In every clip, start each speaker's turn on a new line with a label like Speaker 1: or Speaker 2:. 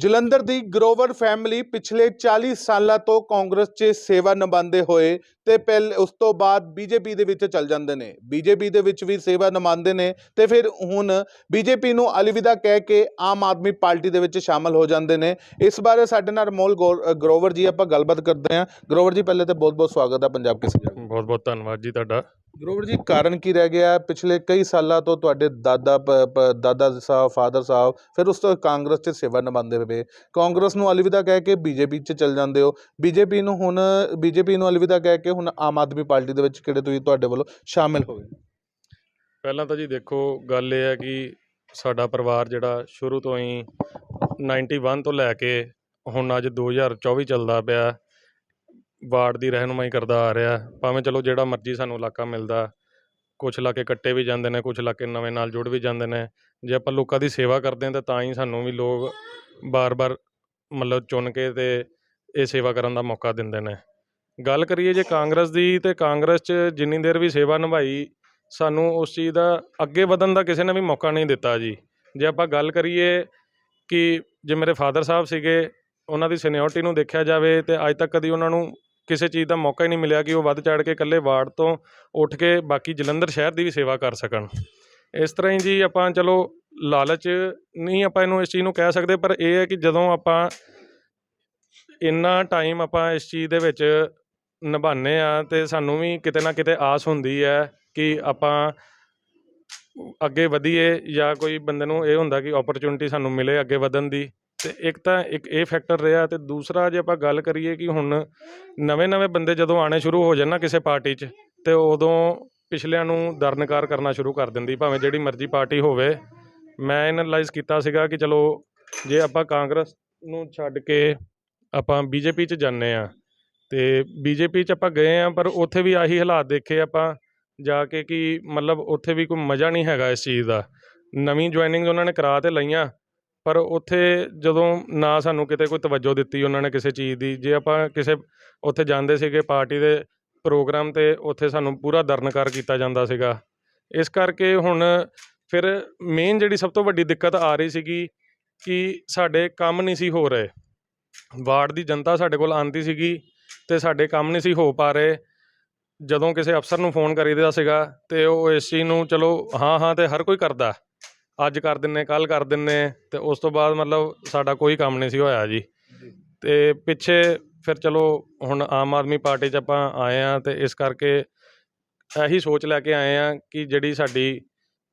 Speaker 1: ਜਲੰਧਰ ਦੀ Grover family ਪਿਛਲੇ 40 ਸਾਲਾਂ ਤੋਂ ਕਾਂਗਰਸ 'ਚ ਸੇਵਾ ਨਿਭਾਉਂਦੇ ਹੋਏ ਤੇ ਪਹਿਲ ਉਸ ਤੋਂ ਬਾਅਦ ਬੀਜੇਪੀ ਦੇ ਵਿੱਚ ਚੱਲ ਜਾਂਦੇ ਨੇ। ਬੀਜੇਪੀ ਦੇ ਵਿੱਚ ਵੀ ਸੇਵਾ ਨਿਭਾਉਂਦੇ ਨੇ ਤੇ ਫਿਰ ਹੁਣ ਬੀਜੇਪੀ ਨੂੰ ਅਲਵਿਦਾ ਕਹਿ ਕੇ ਆਮ ਆਦਮੀ ਪਾਰਟੀ ਦੇ ਵਿੱਚ ਸ਼ਾਮਲ ਹੋ ਜਾਂਦੇ ਨੇ। ਇਸ ਬਾਰੇ ਸਾਡੇ ਨਾਲ ਅਨਮੋਲ ਗੌਰ- ਗਰੋਵਰ ਜੀ ਆਪਾਂ ਗੱਲਬਾਤ ਕਰਦੇ ਹਾਂ। ਗਰੋਵਰ ਜੀ, ਪਹਿਲੇ ਤੇ ਬਹੁਤ-ਬਹੁਤ ਸਵਾਗਤ ਹੈ ਪੰਜਾਬ ਕਿਸੇ ਜਗ੍ਹਾ
Speaker 2: ਬਹੁਤ ਬਹੁਤ ਧੰਨਵਾਦ ਜੀ ਤੁਹਾਡਾ।
Speaker 1: ਗਰੋਵਰ ਜੀ, ਕਾਰਨ ਕੀ ਰਹਿ ਗਿਆ? ਪਿਛਲੇ ਕਈ ਸਾਲਾਂ ਤੋਂ ਤੁਹਾਡੇ ਦਾਦਾ ਪ- ਪ- ਦਾਦਾ ਸਾਹਿਬ, ਫਾਦਰ ਸਾਹਿਬ, ਫਿਰ ਉਸ ਤੋਂ ਕਾਂਗਰਸ 'ਚ ਸੇਵਾ ਨਿਭਾਉਂਦੇ ਪਏ। ਕਾਂਗਰਸ ਨੂੰ ਅਲਵਿਦਾ ਕਹਿ ਕੇ ਬੀਜੇਪੀ 'ਚ ਚੱਲ ਜਾਂਦੇ ਹੋ। ਬੀਜੇਪੀ ਨੂੰ ਹੁਣ, ਬੀਜੇਪੀ ਨੂੰ ਅਲਵਿਦਾ ਕਹਿ ਕੇ ਹੁਣ ਆਮ ਆਦਮੀ ਪਾਰਟੀ ਦੇ ਵਿੱਚ ਕਿਹੜੇ ਤੁਸੀਂ ਤੁਹਾਡੇ ਵੱਲੋਂ ਸ਼ਾਮਿਲ ਹੋਏ?
Speaker 2: ਪਹਿਲਾਂ ਤਾਂ ਜੀ ਦੇਖੋ, ਗੱਲ ਇਹ ਹੈ ਕਿ ਸਾਡਾ ਪਰਿਵਾਰ ਜਿਹੜਾ ਸ਼ੁਰੂ ਤੋਂ ਹੀ 91 ਤੋਂ ਲੈ ਕੇ ਹੁਣ ਅੱਜ 2024 ਚੱਲਦਾ ਪਿਆ। ਵਾਰਡ ਦੀ ਰਹਿਨੁਮਾਈ ਕਰਦਾ ਆ ਰਿਹਾ। ਭਾਵੇਂ ਚਲੋ ਜਿਹੜਾ ਮਰਜ਼ੀ ਸਾਨੂੰ ਇਲਾਕਾ ਮਿਲਦਾ ਕੁਝ ਇਲਾਕੇ ਕੱਟੇ ਵੀ ਜਾਂਦੇ ਨੇ ਕੁਝ ਇਲਾਕੇ ਨਵੇਂ ਨਾਲ ਜੁੜ ਵੀ ਜਾਂਦੇ ਨੇ। ਜੇ ਆਪਾਂ ਲੋਕਾਂ ਦੀ ਸੇਵਾ ਕਰਦੇ ਹਾਂ ਤਾਂ ਤਾਂ ਹੀ ਸਾਨੂੰ ਵੀ ਲੋਕ ਬਾਰ-ਬਾਰ ਮਤਲਬ ਚੁਣ ਕੇ ਤੇ ਇਹ ਸੇਵਾ ਕਰਨ ਦਾ ਮੌਕਾ ਦਿੰਦੇ ਨੇ। ਗੱਲ ਕਰੀਏ ਜੇ ਕਾਂਗਰਸ ਦੀ ਤੇ ਕਾਂਗਰਸ 'ਚ ਜਿੰਨੀ ਦੇਰ ਵੀ ਸੇਵਾ ਨਿਭਾਈ, ਸਾਨੂੰ ਉਸ ਚੀਜ਼ ਦਾ ਅੱਗੇ ਵਧਣ ਦਾ ਕਿਸੇ ਨੇ ਵੀ ਮੌਕਾ ਨਹੀਂ ਦਿੱਤਾ ਜੀ। ਜੇ ਆਪਾਂ ਗੱਲ ਕਰੀਏ ਕਿ ਜੇ ਮੇਰੇ ਫਾਦਰ ਸਾਹਿਬ ਸੀਗੇ, ਉਹਨਾਂ ਦੀ ਸੀਨੀਅਰਟੀ ਨੂੰ ਦੇਖਿਆ ਜਾਵੇ ਤੇ ਅੱਜ ਤੱਕ ਕਦੀ ਉਹਨਾਂ ਨੂੰ ਕਿਸੇ ਚੀਜ਼ ਦਾ ਮੌਕਾ ਹੀ ਨਹੀਂ ਮਿਲਿਆ ਕਿ ਉਹ ਵੱਧ ਚੜ ਕੇ ਇਕੱਲੇ ਵਾਰਡ ਤੋਂ ਉੱਠ ਕੇ ਬਾਕੀ ਜਲੰਧਰ ਸ਼ਹਿਰ ਦੀ ਵੀ ਸੇਵਾ ਕਰ ਸਕਣ। ਇਸ ਤਰ੍ਹਾਂ ਹੀ ਜੀ ਆਪਾਂ ਚਲੋ ਲਾਲਚ ਨਹੀਂ ਆਪਾਂ ਇਹਨੂੰ ਇਸ ਚੀਜ਼ ਨੂੰ ਕਹਿ ਸਕਦੇ, ਪਰ ਇਹ ਹੈ ਕਿ ਜਦੋਂ ਆਪਾਂ ਇੰਨਾ ਟਾਈਮ ਆਪਾਂ ਇਸ ਚੀਜ਼ ਦੇ ਵਿੱਚ ਨਿਭਾਉਂਦੇ ਆ ਤੇ ਸਾਨੂੰ ਵੀ ਕਿਤੇ ਨਾ ਕਿਤੇ ਆਸ ਹੁੰਦੀ ਹੈ ਕਿ ਆਪਾਂ ਅੱਗੇ ਵਧੀਏ ਜਾਂ ਕੋਈ ਬੰਦੇ ਨੂੰ ਇਹ ਹੁੰਦਾ ਕਿ ਓਪਰਚੁਨਿਟੀ ਸਾਨੂੰ ਮਿਲੇ ਅੱਗੇ ਵਧਣ ਦੀ। ਤੇ ਇੱਕ ਤਾਂ ਇੱਕ ਇਹ ਫੈਕਟਰ ਰਿਹਾ ਤੇ ਦੂਸਰਾ ਜੇ ਆਪਾਂ ਗੱਲ ਕਰੀਏ ਕਿ ਹੁਣ ਨਵੇਂ-ਨਵੇਂ ਬੰਦੇ ਜਦੋਂ ਆਣੇ ਸ਼ੁਰੂ ਹੋ ਜਾਣ ਨਾ ਕਿਸੇ ਪਾਰਟੀ 'ਚ, ਤੇ ਉਦੋਂ ਪਿਛਲਿਆਂ ਨੂੰ ਦਰਨਕਾਰ ਕਰਨਾ ਸ਼ੁਰੂ ਕਰ ਦਿੰਦੀ, ਭਾਵੇਂ ਜਿਹੜੀ ਮਰਜ਼ੀ ਪਾਰਟੀ ਹੋਵੇ। ਮੈਂ ਐਨਲਾਈਜ਼ ਕੀਤਾ ਸੀਗਾ ਕਿ ਚਲੋ ਜੇ ਆਪਾਂ ਕਾਂਗਰਸ ਨੂੰ ਛੱਡ ਕੇ ਆਪਾਂ ਬੀਜੇਪੀ 'ਚ ਜਾਂਦੇ ਆ ਤੇ ਬੀਜੇਪੀ 'ਚ ਆਪਾਂ ਗਏ ਆ ਪਰ ਉੱਥੇ ਵੀ ਆਹੀ ਹਾਲਾਤ ਦੇਖੇ ਆਪਾਂ ਜਾ ਕੇ ਕਿ ਮਤਲਬ ਉੱਥੇ ਵੀ ਕੋਈ ਮਜ਼ਾ ਨਹੀਂ ਹੈਗਾ ਇਸ ਚੀਜ਼ ਦਾ। ਨਵੀਂ ਜੁਆਇਨਿੰਗ ਉਹਨਾਂ ਨੇ ਕਰਾ ਤੇ ਲਈਆਂ ਪਰ ਉੱਥੇ ਜਦੋਂ ਨਾ ਸਾਨੂੰ ਕਿਤੇ ਕੋਈ ਤਵੱਜੋ ਦਿੱਤੀ ਉਹਨਾਂ ਨੇ ਕਿਸੇ ਚੀਜ਼ ਦੀ, ਜੇ ਆਪਾਂ ਕਿਸੇ ਉੱਥੇ ਜਾਂਦੇ ਸੀਗੇ ਪਾਰਟੀ ਦੇ ਪ੍ਰੋਗਰਾਮ ਤੇ, ਉੱਥੇ ਸਾਨੂੰ ਪੂਰਾ ਦਰਨਕਾਰ ਕੀਤਾ ਜਾਂਦਾ ਸੀਗਾ। ਇਸ ਕਰਕੇ ਹੁਣ ਫਿਰ ਮੇਨ ਜਿਹੜੀ ਸਭ ਤੋਂ ਵੱਡੀ ਦਿੱਕਤ ਆ ਰਹੀ ਸੀਗੀ ਕਿ ਸਾਡੇ ਕੰਮ ਨਹੀਂ ਸੀ ਹੋ ਰਹੇ। ਵਾਰਡ ਦੀ ਜਨਤਾ ਸਾਡੇ ਕੋਲ ਆਂਦੀ ਸੀਗੀ ਤੇ ਸਾਡੇ ਕੰਮ ਨਹੀਂ ਸੀ ਹੋ ਪਾ ਰਹੇ। ਜਦੋਂ ਕਿਸੇ ਅਫਸਰ ਨੂੰ ਫੋਨ ਕਰੀਦਾ ਸੀਗਾ ਤੇ ਉਹ ਇਸ ਚੀਜ਼ ਨੂੰ ਚਲੋ ਹਾਂ ਹਾਂ ਤੇ ਹਰ ਕੋਈ ਕਰਦਾ। ਅੱਜ ਕਰ ਦਿੰਨੇ ਕੱਲ ਕਰ ਦਿੰਨੇ ਤੇ ਉਸ ਤੋਂ ਬਾਅਦ ਮਤਲਬ ਸਾਡਾ ਕੋਈ ਕੰਮ ਨਹੀਂ ਸੀ ਹੋਇਆ ਜੀ। ਤੇ ਪਿੱਛੇ ਫਿਰ ਚਲੋ ਹੁਣ ਆਮ ਆਦਮੀ ਪਾਰਟੀ 'ਚ ਆਪਾਂ ਆਏ ਆ ਤੇ ਇਸ ਕਰਕੇ ਇਹੀ ਸੋਚ ਲੈ ਕੇ ਆਏ ਆ ਕਿ ਜਿਹੜੀ ਸਾਡੀ,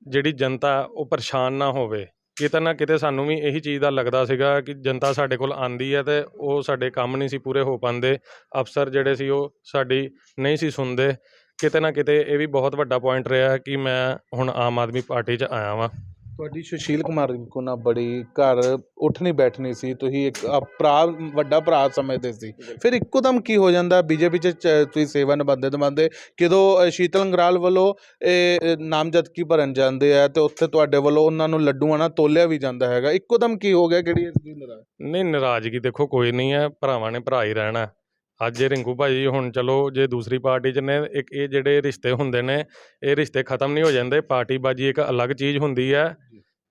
Speaker 2: ਜਿਹੜੀ ਜਨਤਾ ਉਹ ਪਰੇਸ਼ਾਨ ਨਾ ਹੋਵੇ। ਕਿਤੇ ਨਾ ਕਿਤੇ ਸਾਨੂੰ ਵੀ ਇਹੀ ਚੀਜ਼ ਦਾ ਲੱਗਦਾ ਸੀਗਾ ਕਿ ਜਨਤਾ ਸਾਡੇ ਕੋਲ ਆਂਦੀ ਹੈ ਤੇ ਉਹ ਸਾਡੇ ਕੰਮ ਨਹੀਂ ਸੀ ਪੂਰੇ ਹੋ ਪਾਉਂਦੇ। ਅਫਸਰ ਜਿਹੜੇ ਸੀ ਉਹ ਸਾਡੀ ਨਹੀਂ ਸੀ ਸੁਣਦੇ। ਕਿਤੇ ਨਾ ਕਿਤੇ ਇਹ ਵੀ ਬਹੁਤ ਵੱਡਾ ਪੁਆਇੰਟ ਰਿਹਾ ਕਿ ਮੈਂ ਹੁਣ ਆਮ ਆਦਮੀ ਪਾਰਟੀ 'ਚ ਆਇਆ ਵਾਂ।
Speaker 1: ਤੁਹਾਡੀ ਸੁਸ਼ੀਲ ਕੁਮਾਰ ਕੋ ਨਾ ਬੜੀ ਘਰ ਉੱਠਣੀ ਬੈਠਣੀ ਸੀ ਤੁਸੀਂ ਇੱਕ ਆ ਭਰਾ ਵੱਡਾ ਭਰਾ ਸਮਝਦੇ ਸੀ। ਫਿਰ ਇੱਕੋ ਦਮ ਕੀ ਹੋ ਜਾਂਦਾ? ਬੀਜੇਪੀ ਚ ਚ- ਤੁਸੀਂ ਸੇਵਾ ਨਿਭਾਉਂਦੇ ਨਿਭਾਉਂਦੇ ਕਿਦੋਂ ਅ, ਸ਼ੀਤਲ ਅੰਗਰਾਲ ਵੱਲੋਂ ਇਹ ਅ, ਨਾਮਜ਼ਦਗੀ ਭਰਨ ਜਾਂਦੇ ਆ ਤੇ ਉੱਥੇ ਤੁਹਾਡੇ ਵੱਲੋਂ ਉਹਨਾਂ ਨੂੰ ਲੱਡੂਆਂ ਨਾਲ ਤੋਲਿਆ ਵੀ ਜਾਂਦਾ ਹੈਗਾ। ਇੱਕੋ ਦਮ ਕੀ ਹੋ ਗਿਆ? ਕਿਹੜੀ ਇਸ ਦੀ ਨਾਰਾਜ਼
Speaker 2: ਨਹੀਂ ਨਾਰਾਜ਼ਗੀ ਦੇਖੋ ਕੋਈ ਨਹੀਂ ਹੈ। ਭਰਾਵਾਂ ਨੇ ਭਰਾ ਹੀ ਰਹਿਣਾ। ਹੈ। ਅੱਜ ਇਹ ਰਿੰਕੂ ਭਾਜੀ ਹੁਣ ਚਲੋ ਜੇ ਦੂਸਰੀ ਪਾਰਟੀ 'ਚ ਨੇ, ਇੱਕ ਇਹ ਜਿਹੜੇ ਰਿਸ਼ਤੇ ਹੁੰਦੇ ਨੇ, ਇਹ ਰਿਸ਼ਤੇ ਖਤਮ ਨਹੀਂ ਹੋ ਜਾਂਦੇ ਪਾਰਟੀ ਬਾਜੀ ਇੱਕ ਅਲੱਗ ਚੀਜ਼ ਹੁੰਦੀ ਹੈ।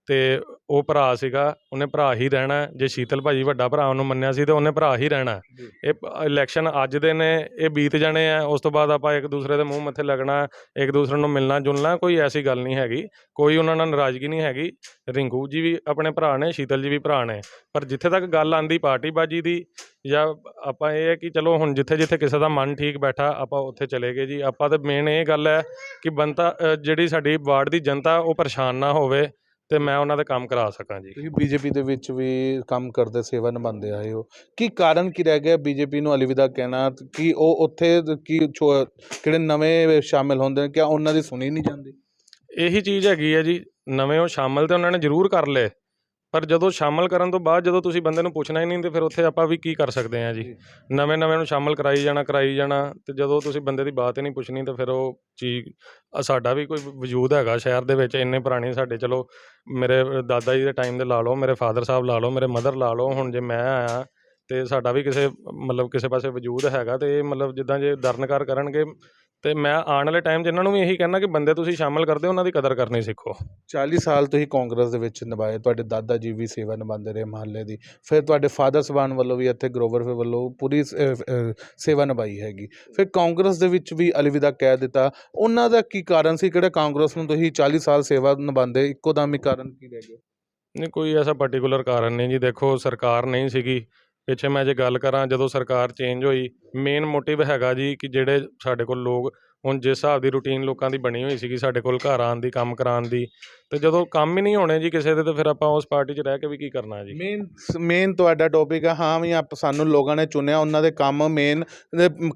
Speaker 2: ਤੇ ਉਹ ਭਰਾ ਸੀਗਾ ਉਹਨੇ ਭਰਾ ਹੀ ਰਹਿਣਾ। ਜੇ ਸ਼ੀਤਲ ਭਾਜੀ ਵੱਡਾ ਭਰਾ ਉਹਨੂੰ ਮੰਨਿਆ ਸੀ ਤੇ ਉਹਨੇ ਭਰਾ ਹੀ ਰਹਿਣਾ। ਇਹ ਇਲੈਕਸ਼ਨ ਅੱਜ ਦੇ ਨੇ ਇਹ ਬੀਤ ਜਾਣੇ ਆ ਉਸ ਤੋਂ ਬਾਅਦ ਆਪਾਂ ਇੱਕ ਦੂਸਰੇ ਦੇ ਮੂੰਹ ਮੱਥੇ ਲੱਗਣਾ ਇੱਕ ਦੂਸਰੇ ਨੂੰ ਮਿਲਣਾ ਜੁਲਣਾ ਕੋਈ ਐਸੀ ਗੱਲ ਨਹੀਂ ਹੈਗੀ। ਕੋਈ ਉਹਨਾਂ ਨਾਲ ਨਾਰਾਜ਼ਗੀ ਨਹੀਂ ਹੈਗੀ। ਰਿੰਕੂ ਜੀ ਵੀ ਆਪਣੇ ਭਰਾ ਨੇ ਸ਼ੀਤਲ ਜੀ ਵੀ ਭਰਾ ਨੇ। ਪਰ ਜਿੱਥੇ ਤੱਕ ਗੱਲ ਆਂਦੀ ਪਾਰਟੀ ਬਾਜੀ ਦੀ ਜਾਂ ਆਪਾਂ ਇਹ ਹੈ ਕਿ ਚਲੋ ਹੁਣ ਜਿੱਥੇ ਜਿੱਥੇ ਕਿਸੇ ਦਾ ਮਨ ਠੀਕ ਬੈਠਾ ਆਪਾਂ ਉੱਥੇ ਚਲੇ ਗਏ ਜੀ। ਆਪਾਂ ਤਾਂ ਮੇਨ ਇਹ ਗੱਲ ਹੈ ਕਿ ਬੰਤਾ ਜਿਹੜੀ ਸਾਡੀ ਵਾਰਡ ਦੀ ਜਨਤਾ ਉਹ ਪਰੇਸ਼ਾਨ ਨਾ ਹੋਵੇ। ਤੇ ਮੈਂ ਉਹਨਾਂ ਦੇ ਕੰਮ ਕਰਾ ਸਕਾਂ ਜੀ।
Speaker 1: ਤੁਸੀਂ ਬੀਜੇਪੀ ਦੇ ਵਿੱਚ ਵੀ ਕੰਮ ਕਰਦੇ ਸੇਵਾ ਨਿਭਾਉਂਦੇ ਆਏ ਹੋ। ਕੀ ਕਾਰਨ ਕੀ ਰਹਿ ਗਿਆ ਬੀਜੇਪੀ ਨੂੰ ਅਲਵਿਦਾ ਕਹਿਣਾ? ਕਿ ਉਹ ਉੱਥੇ ਕੀ ਕਿਹੜੇ ਨਵੇਂ ਸ਼ਾਮਿਲ ਹੁੰਦੇ ਨੇ? ਕਿ ਉਹਨਾਂ ਦੀ ਸੁਣੀ ਨਹੀਂ ਜਾਂਦੀ?
Speaker 2: ਇਹੀ ਚੀਜ਼ ਹੈਗੀ ਹੈ ਜੀ ਨਵੇਂ ਉਹ ਸ਼ਾਮਲ ਤੇ ਉਹਨਾਂ ਨੇ ਜ਼ਰੂਰ ਕਰ ਲਏ। ਪਰ ਜਦੋਂ ਸ਼ਾਮਲ ਕਰਨ ਤੋਂ ਬਾਅਦ ਜਦੋਂ ਤੁਸੀਂ ਬੰਦੇ ਨੂੰ ਪੁੱਛਣਾ ਹੀ ਨਹੀਂ ਤੇ ਫਿਰ ਉੱਥੇ ਆਪਾਂ ਵੀ ਕੀ ਕਰ ਸਕਦੇ ਹਾਂ ਜੀ
Speaker 1: ਜੀ।
Speaker 2: ਨਵੇਂ ਨਵੇਂ ਨੂੰ ਸ਼ਾਮਲ ਕਰਾਈ ਜਾਣਾ ਕਰਾਈ ਜਾਣਾ ਤੇ ਜਦੋਂ ਤੁਸੀਂ ਬੰਦੇ ਦੀ ਬਾਤ ਹੀ ਨਹੀਂ ਪੁੱਛਣੀ ਤੇ ਫਿਰ ਉਹ ਚੀਜ਼ ਅ, ਸਾਡਾ ਵੀ ਕੋਈ ਵਜੂਦ ਹੈਗਾ ਸ਼ਹਿਰ ਦੇ ਵਿੱਚ ਇੰਨੇ ਪੁਰਾਣੇ ਸਾਡੇ ਚਲੋ ਮੇਰੇ ਦਾਦਾ ਜੀ ਦੇ ਟਾਈਮ ਦੇ ਲਾ ਲਓ ਮੇਰੇ ਫਾਦਰ ਸਾਹਿਬ ਲਾ ਲਓ ਮੇਰੇ ਮਦਰ ਲਾ ਲਓ ਹੁਣ ਜੇ ਮੈਂ ਆਇਆ ਤੇ ਸਾਡਾ ਵੀ ਕਿਸੇ ਮਤਲਬ ਕਿਸੇ ਪਾਸੇ ਵਜੂਦ ਹੈਗਾ ਤੇ ਇਹ ਮਤਲਬ ਜਿੱਦਾਂ ਜੇ ਦਰਨਕਾਰ ਕਰਨਗੇ ਤੇ ਮੈਂ ਆਉਣ ਵਾਲੇ ਟਾਈਮ 'ਚ ਇਹਨਾਂ ਨੂੰ ਵੀ ਇਹੀ ਕਹਿਣਾ ਕਿ ਬੰਦੇ ਤੁਸੀਂ ਸ਼ਾਮਲ ਕਰਦੇ ਹੋ ਉਹਨਾਂ ਦੀ ਕਦਰ ਕਰਨੀ ਸਿੱਖੋ।
Speaker 1: 40 ਸਾਲ ਤੁਸੀਂ ਕਾਂਗਰਸ ਦੇ ਵਿੱਚ ਨਿਭਾਏ ਤੁਹਾਡੇ ਦਾਦਾ ਜੀ ਵੀ ਸੇਵਾ ਨਿਭਾਉਂਦੇ ਰਹੇ ਮਹੱਲੇ ਦੀ ਫਿਰ ਤੁਹਾਡੇ ਫਾਦਰ ਸਬਾਨ ਵੱਲੋਂ ਵੀ ਇੱਥੇ ਗਰੋਵਰ ਵੱਲੋਂ ਪੂਰੀ ਸ- ਅਹ, ਅਹ, ਸੇਵਾ ਨਿਭਾਈ ਹੈਗੀ। ਫਿਰ ਕਾਂਗਰਸ ਦੇ ਵਿੱਚ ਵੀ ਅਲਵਿਦਾ ਕਹਿ ਦਿੱਤਾ ਉਹਨਾਂ ਦਾ ਕੀ ਕਾਰਨ ਸੀ? ਕਿਹੜਾ ਕਾਂਗਰਸ ਨੂੰ ਤੁਸੀਂ 40 ਸਾਲ ਸੇਵਾ ਨਿਭਾਉਂਦੇ ਇੱਕੋ ਦਮ ਹੀ ਕਾਰਨ ਕੀ ਰਹਿ ਗਿਆ?
Speaker 2: ਨਹੀਂ ਕੋਈ ਐਸਾ ਪਾਰਟਿਕੂਲਰ ਕਾਰਨ ਨਹੀਂ ਜੀ ਦੇਖੋ ਸਰਕਾਰ ਨਹੀਂ ਸੀਗੀ ਪਿੱਛੇ ਮੈਂ ਜੇ ਗੱਲ ਕਰਾਂ ਜਦੋਂ ਸਰਕਾਰ ਚੇਂਜ ਹੋਈ ਮੇਨ ਮੋਟਿਵ ਹੈਗਾ ਜੀ ਕਿ ਜਿਹੜੇ ਸਾਡੇ ਕੋਲ ਲੋਕ ਹੁਣ ਜਿਸ ਹਿਸਾਬ ਦੀ ਰੂਟੀਨ ਲੋਕਾਂ ਦੀ ਬਣੀ ਹੋਈ ਸੀਗੀ ਸਾਡੇ ਕੋਲ ਘਰ ਆਉਣ ਦੀ ਕੰਮ ਕਰਾਉਣ ਦੀ ਤੇ ਜਦੋਂ ਕੰਮ ਹੀ ਨਹੀਂ ਹੋਣੇ ਜੀ ਕਿਸੇ ਦੇ ਤੇ ਫਿਰ ਆਪਾਂ ਉਸ ਪਾਰਟੀ 'ਚ ਰਹਿ ਕੇ ਵੀ ਕੀ ਕਰਨਾ ਜੀ?
Speaker 1: ਮੇਨ ਮੇਨ ਤੁਹਾਡਾ ਟੌਪਿਕ ਹੈ ਹਾਂ ਵੀ ਆਪ ਸਾਨੂੰ ਲੋਕਾਂ ਨੇ ਚੁਣਿਆ ਉਹਨਾਂ ਦੇ ਕੰਮ ਮੇਨ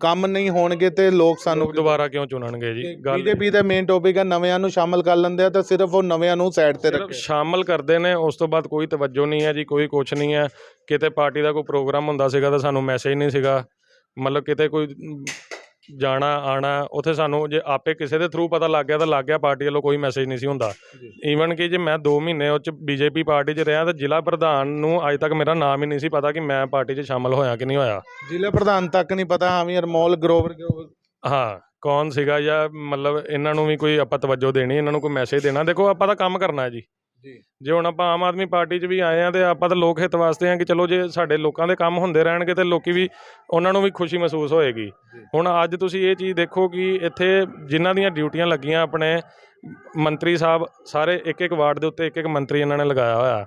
Speaker 1: ਕੰਮ ਨਹੀਂ ਹੋਣਗੇ ਤੇ ਲੋਕ ਸਾਨੂੰ
Speaker 2: ਲੋਕ ਦੁਬਾਰਾ ਕਿਉਂ ਚੁਣਨਗੇ ਜੀ? ਗੱਲ
Speaker 1: ਬੀਜੇਪੀ ਦਾ ਮੇਨ ਟੌਪਿਕ ਹੈ ਨਵਿਆਂ ਨੂੰ ਸ਼ਾਮਲ ਕਰ ਲੈਂਦੇ ਆ ਤਾਂ ਸਿਰਫ ਉਹ ਨਵਿਆਂ ਨੂੰ ਸਾਈਡ ਤੇ ਰੱਖੇ।
Speaker 2: ਸ਼ਾਮਲ ਕਰਦੇ ਨੇ ਉਸ ਤੋਂ ਬਾਅਦ ਕੋਈ ਤਵੱਜੋ ਨਹੀਂ ਹੈ ਜੀ ਕੋਈ ਕੁਛ ਨਹੀਂ ਹੈ। ਕਿਤੇ ਪਾਰਟੀ ਦਾ ਕੋਈ ਪ੍ਰੋਗਰਾਮ ਹੁੰਦਾ ਸੀਗਾ ਤਾਂ ਸਾਨੂੰ ਮੈਸੇਜ ਨਹੀਂ ਸੀਗਾ। ਮਤਲਬ ਕਿਤੇ ਕੋਈ ਜਾਣਾ ਆਣਾ ਉੱਥੇ ਸਾਨੂੰ ਜੇ ਆਪੇ ਕਿਸੇ ਦੇ ਥਰੂ ਪਤਾ ਲੱਗ ਗਿਆ ਤਾਂ ਲੱਗ ਗਿਆ ਪਾਰਟੀ ਵੱਲੋਂ ਕੋਈ ਮੈਸੇਜ ਨਹੀਂ ਸੀ ਹੁੰਦਾ। ਈਵਨ ਕਿ ਜੇ ਮੈਂ 2 ਮਹੀਨੇ ਉਹ ਚ ਬੀਜੇਪੀ ਪਾਰਟੀ 'ਚ ਰਿਹਾ ਤਾਂ ਜ਼ਿਲ੍ਹਾ ਪ੍ਰਧਾਨ ਨੂੰ ਅੱਜ ਤੱਕ ਮੇਰਾ ਨਾਮ ਹੀ ਨਹੀਂ ਸੀ ਪਤਾ ਕਿ ਮੈਂ ਪਾਰਟੀ 'ਚ ਸ਼ਾਮਲ ਹੋਇਆ ਕਿ ਨਹੀਂ ਹੋਇਆ।
Speaker 1: ਜ਼ਿਲ੍ਹਾ ਪ੍ਰਧਾਨ ਤੱਕ ਨਹੀਂ ਪਤਾ ਹਾਂ ਵੀ ਅਰਮੋਲ ਗਰੋਵਰ ਗਰੋਵਰ
Speaker 2: ਹਾਂ ਕੌਣ ਸੀਗਾ ਜਾਂ ਮਤਲਬ ਇਹਨਾਂ ਨੂੰ ਵੀ ਕੋਈ ਆਪਾਂ ਤਵੱਜੋ ਦੇਣੀ ਇਹਨਾਂ ਨੂੰ ਕੋਈ ਮੈਸੇਜ ਦੇਣਾ। ਦੇਖੋ ਆਪਾਂ ਤਾਂ ਕੰਮ ਕਰਨਾ ਹੈ ਜੀ।
Speaker 1: ਜੀ।
Speaker 2: ਜੇ ਹੁਣ ਆਪਾਂ ਆਮ ਆਦਮੀ ਪਾਰਟੀ 'ਚ ਵੀ ਆਏ ਆ ਤੇ ਆਪਾਂ ਤਾਂ ਲੋਕ ਹਿੱਤ ਵਾਸਤੇ ਆ ਕਿ ਚਲੋ ਜੇ ਸਾਡੇ ਲੋਕਾਂ ਦੇ ਕੰਮ ਹੁੰਦੇ ਰਹਿਣਗੇ ਤੇ ਲੋਕੀ ਵੀ ਉਹਨਾਂ ਨੂੰ ਵੀ ਖੁਸ਼ੀ ਮਹਿਸੂਸ ਹੋਏਗੀ। ਹੁਣ ਅੱਜ ਤੁਸੀਂ ਇਹ ਚੀਜ਼ ਦੇਖੋ ਕਿ ਇੱਥੇ ਜਿਨ੍ਹਾਂ ਦੀਆਂ ਡਿਊਟੀਆਂ ਲੱਗੀਆਂ ਆਪਣੇ ਮੰਤਰੀ ਸਾਹਿਬ ਸਾਰੇ ਇੱਕ ਇੱਕ ਵਾਰਡ ਦੇ ਉੱਤੇ ਇੱਕ ਇੱਕ ਮੰਤਰੀ ਇਹਨਾਂ ਨੇ ਲਗਾਇਆ ਹੋਇਆ।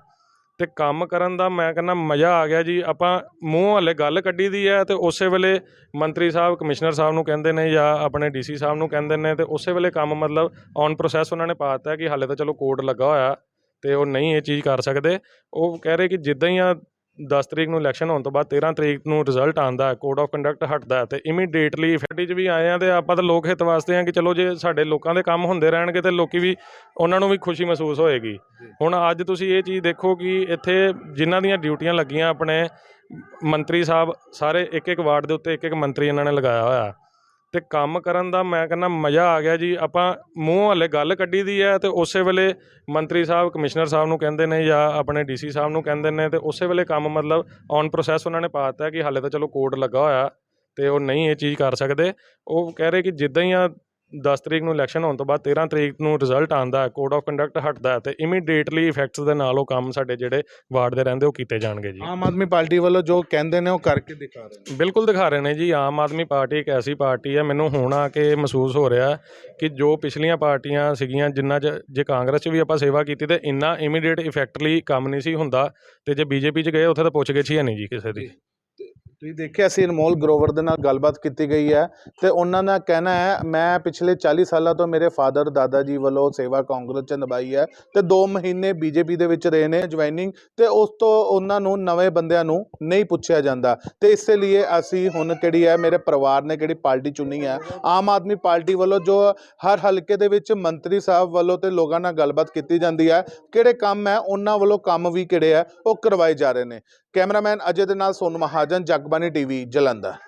Speaker 2: ਤੇ ਕੰਮ ਕਰਨ ਦਾ ਮੈਂ ਕਹਿੰਦਾ ਮਜ਼ਾ ਆ ਗਿਆ ਜੀ। ਆਪਾਂ ਮੂੰਹ ਹਲੇ ਗੱਲ ਕੱਢੀ ਦੀ ਹੈ ਤੇ ਉਸੇ ਵੇਲੇ ਮੰਤਰੀ ਸਾਹਿਬ ਕਮਿਸ਼ਨਰ ਸਾਹਿਬ ਨੂੰ ਕਹਿੰਦੇ ਨੇ ਜਾਂ ਆਪਣੇ ਡੀਸੀ ਸਾਹਿਬ ਨੂੰ ਕਹਿੰਦੇ ਨੇ ਤੇ ਉਸੇ ਵੇਲੇ ਕੰਮ ਮਤਲਬ ਔਨ ਪ੍ਰੋਸੈਸ ਉਹਨਾਂ ਨੇ ਪਾ ਦਿੱਤਾ ਕਿ ਹਾਲੇ ਤਾਂ ਚਲੋ ਕੋਡ ਲੱਗਾ ਹੋਇਆ। ਤੇ ਉਹ ਨਹੀਂ ਇਹ ਚੀਜ਼ ਕਰ ਸਕਦੇ। ਉਹ ਕਹਿ ਰਹੇ ਕਿ ਜਿੱਦਾਂ ਹੀ ਆ 10 ਤਰੀਕ ਨੂੰ ਇਲੈਕਸ਼ਨ ਹੋਣ ਤੋਂ ਬਾਅਦ 13 ਤਰੀਕ ਨੂੰ ਰਿਜ਼ਲਟ ਆਂਦਾ ਹੈ ਕੋਡ ਆਫ ਕੰਡਕਟ ਹਟਦਾ ਹੈ ਤੇ ਇਮੀਡੀਏਟਲੀ ਫੈਕਟਰੀ 'ਚ ਵੀ ਆਏ ਆ ਤੇ ਆਪਾਂ ਤਾਂ ਲੋਕ ਹਿੱਤ ਵਾਸਤੇ ਆ ਕਿ ਚਲੋ ਜੇ ਸਾਡੇ ਲੋਕਾਂ ਦੇ ਕੰਮ ਹੁੰਦੇ ਰਹਿਣਗੇ ਤੇ ਲੋਕੀ ਵੀ ਉਹਨਾਂ ਨੂੰ ਵੀ ਖੁਸ਼ੀ ਮਹਿਸੂਸ ਹੋਏਗੀ। ਹੁਣ ਅੱਜ ਤੁਸੀਂ ਇਹ ਚੀਜ਼ ਦੇਖੋ ਕਿ ਇੱਥੇ ਜਿਨ੍ਹਾਂ ਦੀਆਂ ਡਿਊਟੀਆਂ ਲੱਗੀਆਂ ਆਪਣੇ ਮੰਤਰੀ ਸਾਹਿਬ ਸਾਰੇ ਇੱਕ ਇੱਕ ਵਾਰਡ ਦੇ ਉੱਤੇ ਇੱਕ ਇੱਕ ਮੰਤਰੀ ਇਹਨਾਂ ਨੇ ਲਗਾਇਆ ਹੋਇਆ। ਤੇ ਕੰਮ ਕਰਨ ਦਾ ਮੈਂ ਕਹਿੰਦਾ ਮਜ਼ਾ ਆ ਗਿਆ ਜੀ। ਆਪਾਂ ਮੂੰਹ ਹਲੇ ਗੱਲ ਕੱਢੀ ਦੀ ਹੈ ਤੇ ਉਸੇ ਵੇਲੇ ਮੰਤਰੀ ਸਾਹਿਬ, ਕਮਿਸ਼ਨਰ ਸਾਹਿਬ ਨੂੰ ਕਹਿੰਦੇ ਨੇ ਜਾਂ ਆਪਣੇ ਡੀਸੀ ਸਾਹਿਬ ਨੂੰ ਕਹਿੰਦੇ ਨੇ ਤੇ ਉਸੇ ਵੇਲੇ ਕੰਮ ਮਤਲਬ ਔਨ ਪ੍ਰੋਸੈਸ ਉਹਨਾਂ ਨੇ ਪਾ ਦਿੱਤਾ ਕਿ ਹਾਲੇ ਤਾਂ ਚਲੋ ਕੋਡ ਲੱਗਾ ਹੋਇਆ ਤੇ ਉਹ ਨਹੀਂ ਇਹ ਚੀਜ਼ ਕਰ ਸਕਦੇ। ਉਹ ਕਹਿ ਰਹੇ ਕਿ ਜਿੱਦਾਂ ਹੀ ਆ 10 ਤਰੀਕ ਨੂੰ ਇਲੈਕਸ਼ਨ ਹੋਣ ਤੋਂ ਬਾਅਦ 13 ਤਰੀਕ ਨੂੰ ਰਿਜ਼ਲਟ ਆਂਦਾ ਹੈ ਕੋਡ ਆਫ ਕੰਡਕਟ ਹਟਦਾ ਤੇ ਇਮੀਡੀਏਟਲੀ ਇਫੈਕਟਸ ਦੇ ਨਾਲ ਉਹ ਕੰਮ ਸਾਡੇ ਜਿਹੜੇ ਵਾਰਡ ਦੇ ਰਹਿੰਦੇ ਉਹ ਕੀਤੇ ਜਾਣਗੇ ਜੀ।
Speaker 1: ਆਮ ਆਦਮੀ ਪਾਰਟੀ ਵੱਲੋਂ ਜੋ ਕਹਿੰਦੇ ਨੇ ਉਹ ਕਰਕੇ ਦਿਖਾ ਰਹੇ ਨੇ।
Speaker 2: ਬਿਲਕੁਲ ਦਿਖਾ ਰਹੇ ਨੇ ਜੀ ਆਮ ਆਦਮੀ ਪਾਰਟੀ ਇੱਕ ਐਸੀ ਪਾਰਟੀ ਹੈ ਮੈਨੂੰ ਹੁਣ ਆ ਕੇ ਮਹਿਸੂਸ ਹੋ ਰਿਹਾ ਕਿ ਜੋ ਪਿਛਲੀਆਂ ਪਾਰਟੀਆਂ ਸੀਗੀਆਂ ਜਿੰਨਾ 'ਚ ਜੇ ਕਾਂਗਰਸ 'ਚ ਵੀ ਆਪਾਂ ਸੇਵਾ ਕੀਤੀ ਤੇ ਇੰਨਾ ਇਮੀਡੀਏਟ ਇਫੈਕਟਲੀ ਕੰਮ ਨਹੀਂ ਸੀ ਹੁੰਦਾ ਤੇ ਜੇ ਬੀਜੇਪੀ 'ਚ ਗਏ ਉੱਥੇ ਤਾਂ ਪੁੱਛ ਗਿੱਛ ਹੈ ਨਹੀਂ ਜੀ ਕਿਸੇ ਦੀ।
Speaker 1: ਤੁਸੀਂ ਦੇਖਿਆ ਸੀ ਅਨਮੋਲ ਗਰੋਵਰ ਦੇ ਨਾਲ ਗੱਲਬਾਤ ਕੀਤੀ ਗਈ ਹੈ ਤੇ ਉਹਨਾਂ ਦਾ ਕਹਿਣਾ ਹੈ, ਮੈਂ ਪਿਛਲੇ 40 ਸਾਲਾਂ ਤੋਂ ਮੇਰੇ ਫਾਦਰ ਦਾਦਾ ਜੀ ਵੱਲੋਂ ਸੇਵਾ ਕਾਂਗਰਸ ਚ ਨਿਭਾਈ ਹੈ ਤੇ 2 ਮਹੀਨੇ ਬੀਜੇਪੀ ਦੇ ਵਿੱਚ ਰਹੇ ਨੇ ਜੁਆਇਨਿੰਗ ਤੇ ਉਸ ਤੋਂ ਉਹਨਾਂ ਨੂੰ ਨਵੇਂ ਬੰਦਿਆਂ ਨੂੰ ਨਹੀਂ ਪੁੱਛਿਆ ਜਾਂਦਾ। ਤੇ ਇਸੇ ਲਈ ਅਸੀਂ ਹੁਣ ਕਿਹੜੀ ਹੈ, ਮੇਰੇ ਪਰਿਵਾਰ ਨੇ ਕਿਹੜੀ ਪਾਰਟੀ ਚੁਣੀ ਹੈ, ਆਮ ਆਦਮੀ ਪਾਰਟੀ ਵੱਲੋਂ ਜੋ ਹਰ ਹਲਕੇ ਦੇ ਵਿੱਚ ਮੰਤਰੀ ਸਾਹਿਬ ਵੱਲੋਂ ਤੇ ਲੋਕਾਂ ਨਾਲ ਗੱਲਬਾਤ ਕੀਤੀ ਜਾਂਦੀ ਹੈ, ਕਿਹੜੇ ਕੰਮ ਹੈ, ਉਹਨਾਂ ਵੱਲੋਂ ਕੰਮ ਵੀ ਕਿਹੜੇ ਹੈ, ਉਹ ਕਰਵਾਏ ਜਾ ਰਹੇ ਨੇ। ਕੈਮਰਾਮੈਨ ਅਜੇ ਦੇ ਨਾਲ ਸੋਨ ਮਹਾਜਨ ਜਗਬਾਨੀ ਟੀਵੀ ਜਲੰਧਰ।